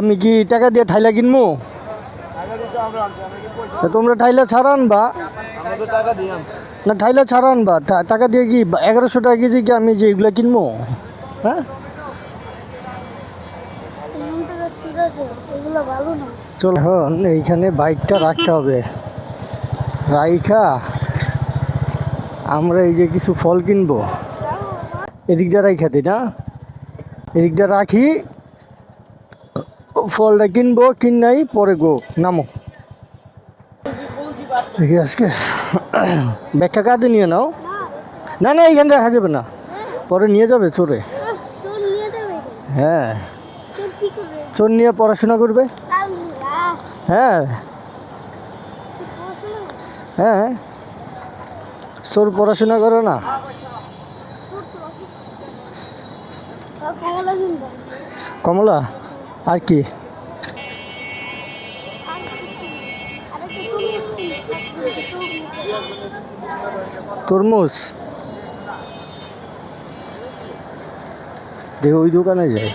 আমি কি টাকা দিয়ে ঠাইলা কিনবো তোমরা ঠাইলা ছাড়া আনবা। আমাদের টাকা দিয়ে আনছি না, ঠাইলা ছাড়া আনবা। টাকা দিয়ে কি এগারোশো টাকা কেজি কি আমি যে এগুলো কিনবো হ্যাঁ? চল, এখন এইখানে বাইকটা রাখতে হবে। রাইখা, আমরা এই যে কিছু ফল কিনবো। এদিক দিয়ে রাইখা দিই না? এদিক দিয়ে রাখি। ফলটা কিনবো কিনাই পরে গো, নামো। দেখি আজকে। ব্যাগটা কাঁদে নিয়ে নাও? না না, এইখানে রাখা যাবে না। পরে নিয়ে যাবে চোরে। হ্যাঁ। চোর নিয়ে পড়াশোনা করবে? হ্যাঁ হ্যাঁ। চোর পড়াশোনা করে না? কমলা? আর কি? তরমুজ? দেখো ওই দোকানে যাই।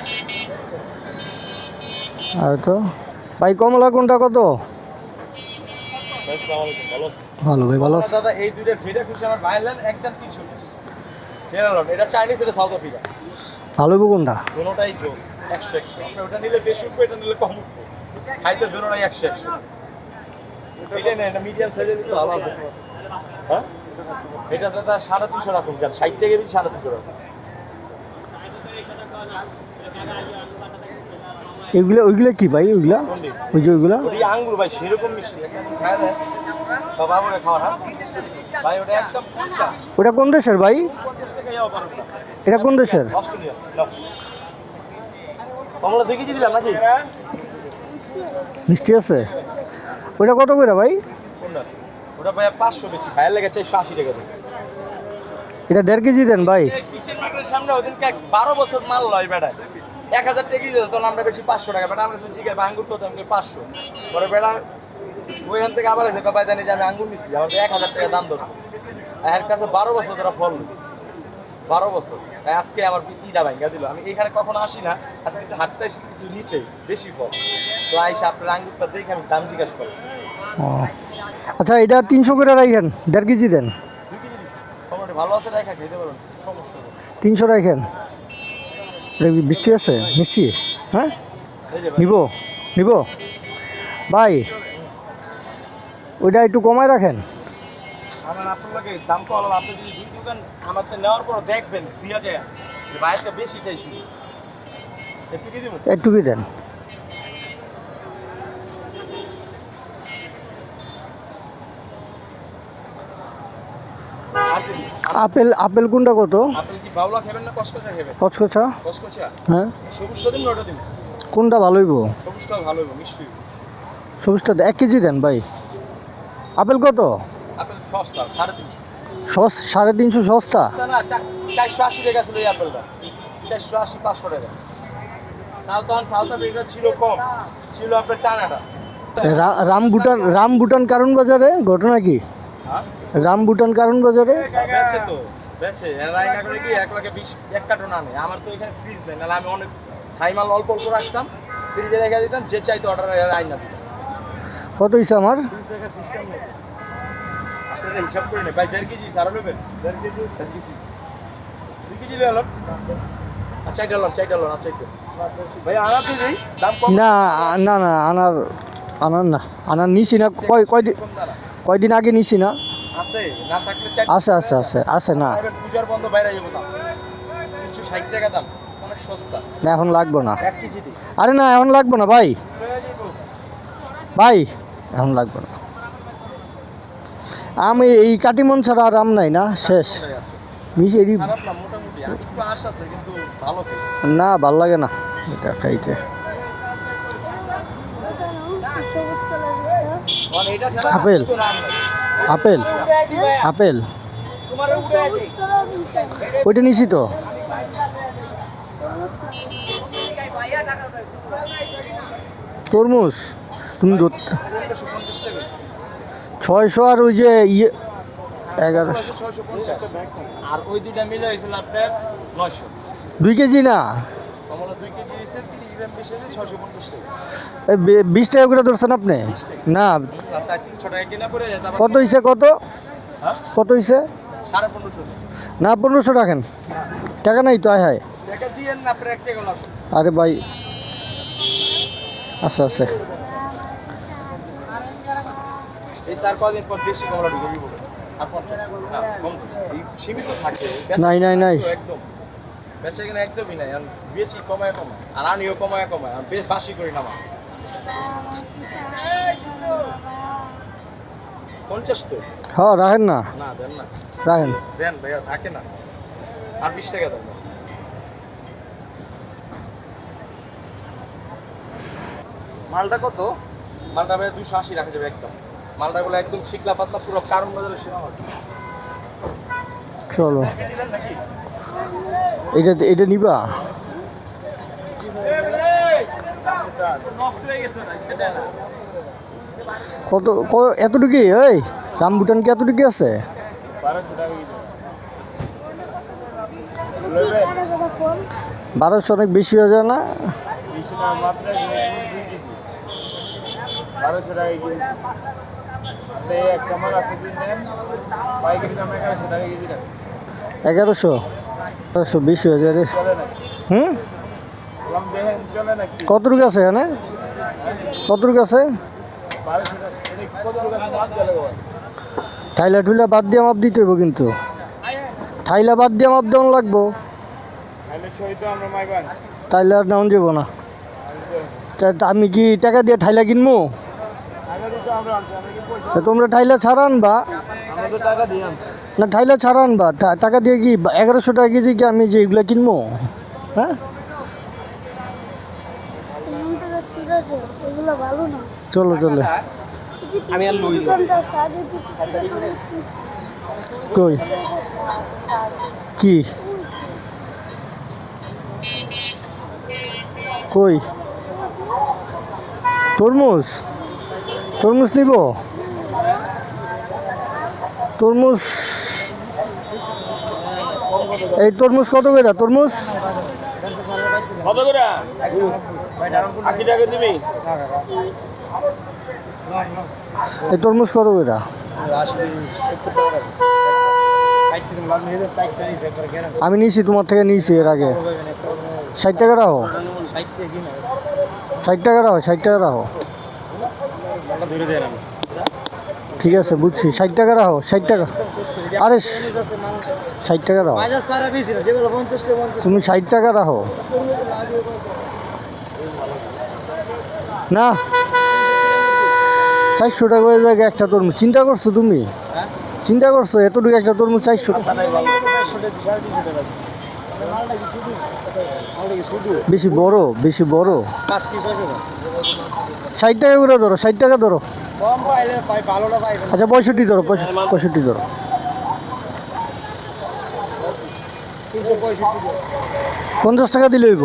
আর তো? ভাই, কমলা কোনটা কত? ভালো, ভাই, ভালো এই দুইটা যেটা খুশি আমার এটা চাইনিজ এটা সাউথ আফ্রিকা ভালো হইবো কোনটা? দুটোটাই জোস একশো একশো। আপনি ওটা নিলে বেশি উঠবে এটা নিলে কম উঠবে। খাইতে দুটোটাই একশো একশো। এটা না এটা মিডিয়াম সাইজের ভিতরে ভালো আছে হ্যাঁ? এটা দাদা সাড়ে তিনশো রাখুন কেন ষাট থেকে বেশি সাড়ে তিনশো রাখুন এগুলো ওইগুলো কি ভাই ওইগুলা? ওই যে ওইগুলা? ওই আঙ্গুর ভাই সেরকম মিষ্টি। একটা বা বাবুরে খাওয়া হ্যাঁ ভাই ওটা পঞ্চাশ। ওটা কোন দেশের ভাই? এটা কোন দেশের? মিষ্টি আছে? ওটা কত করে ভাই? ওটা ভাই পাঁচশো বেশি। ভাইয়ের লেগে চারশো আশি টাকা এটা দেড় কেজি দেন ভাই। কিচেন মার্কেটের সামনে ওদিনকে বারো বছর মাল লয় বেড়ায়। এক হাজার টাকা দিত তখন আমরা বেশি পাঁচশো টাকা। বেটা আমরা ঠিক আছে আঙ্গুর কত? আমি পাঁচশো। পরে বেড়া ওইখান থেকে আবার এসে বাবা জানি যে আমি আঙ্গুর নিচ্ছি আমার এক হাজার টাকা দাম ধরছে। এর কাছে বারো বছর ধরে ফল বারো বছর। তাই আজকে আমার ইটা ভাঙ্গা দিল। আমি এখানে কখনো আসি না। আজকে একটু হাঁটতে আসি কিছু নিতে বেশি ফল তো আইসা আপনার আঙ্গুরটা দেখে আমি দাম জিজ্ঞাসা করি। আচ্ছা এটা তিনশো করে রাখেন দেড় কেজি দেন। ভালো আছে দেখা খেতে পারবেন? সমস্যা তিনশো রাখেন এটা কি মিষ্টি আছে? মিষ্টি? হ্যাঁ? নিব? নিব? ভাই ওইটা একটু কমায় রাখেন। আমার আপনার লাগে দাম আলাদা। আপনি যদি দুই দোকান আমার নেওয়ার পর দেখবেন যায়। যে বাইরে বেশি চাইছি। একটু কি দিব একটু কি দেন আপেল আপেল কোনটা কত? কচকচা হ্যাঁ। কোনটা ভালো হইব? সবুজটা এক কেজি দেন ভাই। আপেল কত? সস্তা সাড়ে তিনশো। সস সাড়ে তিনশো সস্তা? না চারশো আশি টাকা ছিল এই আপেলটা। চারশো আশি পাঁচশো টাকা। তাও তখন সাউথ আফ্রিকা ছিল কম। আপনার কারণ বাজারে? ঘটনা কি? হ্যাঁ? রামবুটান কারণ বাজারে? বেচে তো বেচে। রাইনা করে কি এক লাখে বিশ এক কার্টন আনে। আমার তো এখানে ফ্রিজ নেই নাহলে আমি অনেক অল্প অল্প রাখতাম ফ্রিজে রেখে দিতাম যে চাইতো অর্ডার দিতাম কত হয়েছে আমার? সিস্টেম নেই। আপনারা হিসাব করে নেই ভাই দেড় কেজি সারা নেবেন? দেড় কেজি দেড় কেজি দুই কেজি নিলাম আচ্ছা এটা লন চাইটা লন আচ্ছা এটা ভাই আনা তো দাম কম। না না না আনার আনার না। আনার নিছি না। কয় কয়দিন আগে নিছি না। আছে না থাকলে আছে আছে আছে আছে না। পূজার বন্ধ বাইরে যাব দাম। তিনশো ষাট টাকা দাম। অনেক সস্তা। না এখন লাগবো না। আরে না এখন লাগবো না ভাই। ভাই এখন লাগবো না। আমি এই কাটিমন ছাড়া আর আম নাই না শেষ। মিশে এরই না ভালো লাগে না এটা খাইতে। আপেল। আপেল। আপেল। ওইটা নিছি তো। তরমুজ। তুমি দু- একশো পঞ্চাশ টাকা ছয়শো আর ওই যে ইয়ে এগারোশো। আর ওই দুইটা মিলে হয়েছিল আপনার নয়শো। দুই কেজি না? বেশি টাকা করে ধরছেন আপনি? না। কত হয়েছে কত? হ্যাঁ? কত হয়েছে না পনেরোশো রাখেন। টাকা নাই তো আয় হায় আরে ভাই আচ্ছা আচ্ছা। এই তার কদিন পর দেশি কমলা ঢুকে দিব। আর পঞ্চাশ। না কম সীমিত থাকে। নাই, নাই, নাই। একদম। বেচা কিনা একদমই নাই। আর বেশি কমায় কমায়। আর আনিও কমায় কমায়। আর বেশ বাসি করি না আমার পঞ্চাশ তো। হ্যাঁ রাখেন না। না দেন না। রাখেন। দেন ভাইয়া থাকে না। আর বিশ টাকা দেন মালটা কত? মালটা ভাইয়া দুশো আশি রাখা যাবে একদম। মালটাগুলো একদম শিকলা পাতলা পুরো কারণ বাজারে সেরা চলো। এটা এটা নিবা? নষ্ট হয়ে গেছে না সেটা না কত ক- এতটুকুই ওই রামবুটান কি এতটুকু আছে? বারোশো অনেক বেশি হয়ে যায় না? বারোশো টাকা আছে নেন পাইকারি দাম এগারোশো টাকা কেজি রাখেন এগারোশো? এগারোশো বেশি যায় রে। চলে নাকি হুম? কতটুকু আছে এখানে? কতটুকু আছে? ঠাইলা ঠুইলা বাদ দিয়ে মাপ দিতে হইব কিন্তু। ঠাইলা বাদ দিয়ে মাপ দেওয়ান লাগবো। তাইলে আর নেওয়া যাব না। আমি কি টাকা দিয়ে ঠাইলা কিনবো? তোমরা ঠাইলা ছাড়া আনবা? আমরা তো টাকা দিয়ে আনছি না, ঠাইলা ছাড়া আনবা। টা- টাকা দিয়ে কি এগারোশো টাকা কেজি কি আমি যে এগুলো কিনবো? হ্যাঁ? চলো চলো। কই? কি? কই? তরমুজ? তরমুজ নিব? তরমুজ? এই তরমুজ কত করে? তরমুজ? কত করে? আশি টাকা দিবি। এই তরমুজ কত করে? আমি নিয়েছি তোমার থেকে নিয়েছি এর আগে। ষাট টাকা রাখো ষাট টাকা রাখো ষাট টাকা রাখো ঠিক আছে বুঝছি। ষাট টাকা রাখো ষাট টাকা। আরে ষাট টাকা রাখো। তুমি ষাট টাকা রাখো। না। চারশো টাকা হয়ে যায় একটা তরমুজ। চিন্তা করছ তুমি? চিন্তা করছ? এতটুকু একটা তরমুজ চারশো বেশি বড় বেশি বড়। ষাট টাকা করে ধরো ষাট টাকা ধরো। আচ্ছা পঁয়ষট্টি ধরো পঁয়ষ- পঁয়ষট্টি ধরো। পঞ্চাশ টাকা দিলে হইব।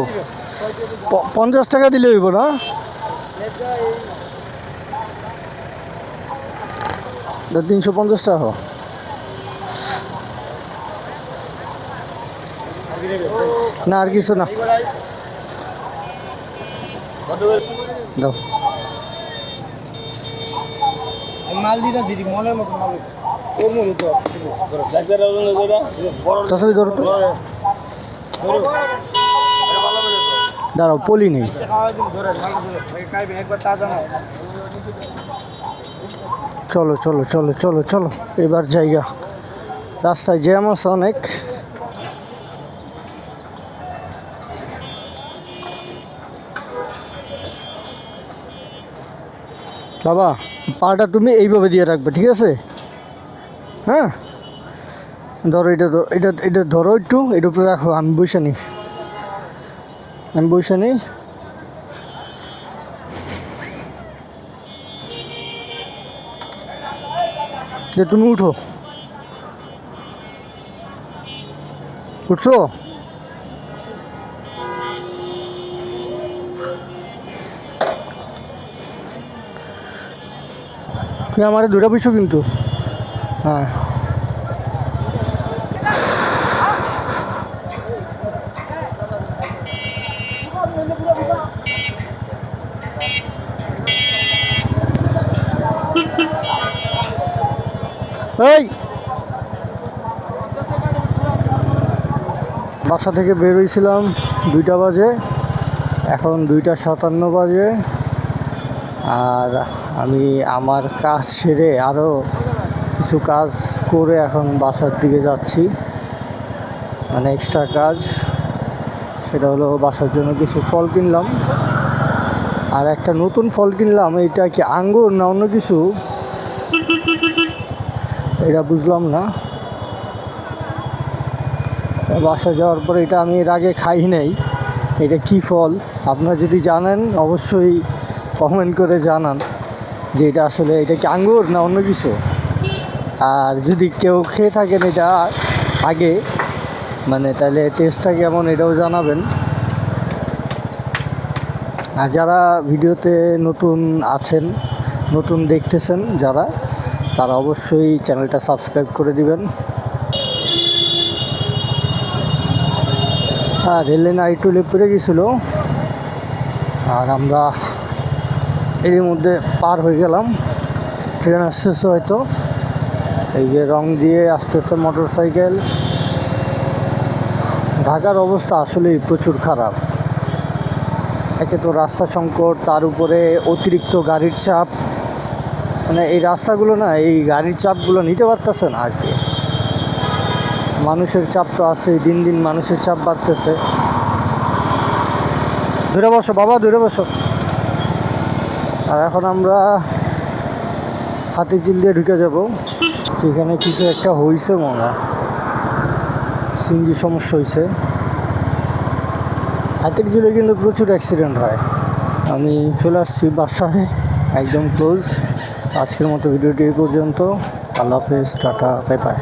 পঞ্চাশ টাকা দিলে হইব না? তিনশো পঞ্চাশ টাকা। না, আর কিছু না। দাও মাল দিটা দিদি মনের মতো মাল ওর মতো তো আছে তাছাড়া দাঁড়াও, পলি নেই। চলো চলো চলো চলো চলো, এবার জায়গা। রাস্তায় জ্যাম আছে অনেক। বাবা পাটা তুমি এইভাবে দিয়ে রাখবে, ঠিক আছে? হ্যাঁ? ধরো এটা এটা এটা ধরো একটু এটার উপরে রাখো, আমি বসে নিই আমি বসে নিই যে তুমি উঠো। উঠছো? না আমার দুটো পিছু কিন্তু। হ্যাঁ। বাসা থেকে বেরোইছিলাম দুইটা বাজে, এখন দুইটা সাতান্ন বাজে। আর আমি আমার কাজ সেরে আরও কিছু কাজ করে এখন বাসার দিকে যাচ্ছি। মানে এক্সট্রা কাজ, সেটা হলো বাসার জন্য কিছু ফল কিনলাম। আর একটা নতুন ফল কিনলাম, এটা কি আঙ্গুর না অন্য কিছু? এটা বুঝলাম না। বাসা যাওয়ার পরে এটা আমি এর আগে খাই নাই এটা কি ফল? আপনারা যদি জানেন, অবশ্যই কমেন্ট করে জানান যে এটা আসলে এটা কি আঙ্গুর না অন্য কিছু? আর যদি কেউ খেয়ে থাকেন এটা আগে মানে তাহলে টেস্টটা কেমন এটাও জানাবেন। আর যারা ভিডিওতে নতুন আছেন, নতুন দেখতেছেন যারা, তারা অবশ্যই চ্যানেলটা সাবস্ক্রাইব করে দিবেন। আর রেল লাইন লেপ পড়ে গেছিল। আর আমরা এর মধ্যে পার হয়ে গেলাম। ট্রেন আসতেছে হয়তো। এই যে রং দিয়ে আসতেছে মোটর সাইকেল ঢাকার অবস্থা আসলেই প্রচুর খারাপ। একে তো রাস্তা সংকট, তার উপরে অতিরিক্ত গাড়ির চাপ। মানে এই রাস্তাগুলো না, এই গাড়ির চাপগুলো নিতে পারতেছে না আর কি। মানুষের চাপ তো আছেই, দিন দিন মানুষের চাপ বাড়তেছে। দূরে বসো, বাবা দূরে বসো। আর এখন আমরা হাতিঝিল দিয়ে ঢুকে যাব। সেখানে কিছু একটা হয়েছে মনে সিঞ্জি সমস্যা হয়েছে হাতির জিলে কিন্তু প্রচুর অ্যাক্সিডেন্ট হয়। আমি চলে আসছি বাসায়, একদম ক্লোজ আজকের মতো ভিডিওটি এই পর্যন্ত। আল্লাহ হাফেজ, টাটা বাই বাই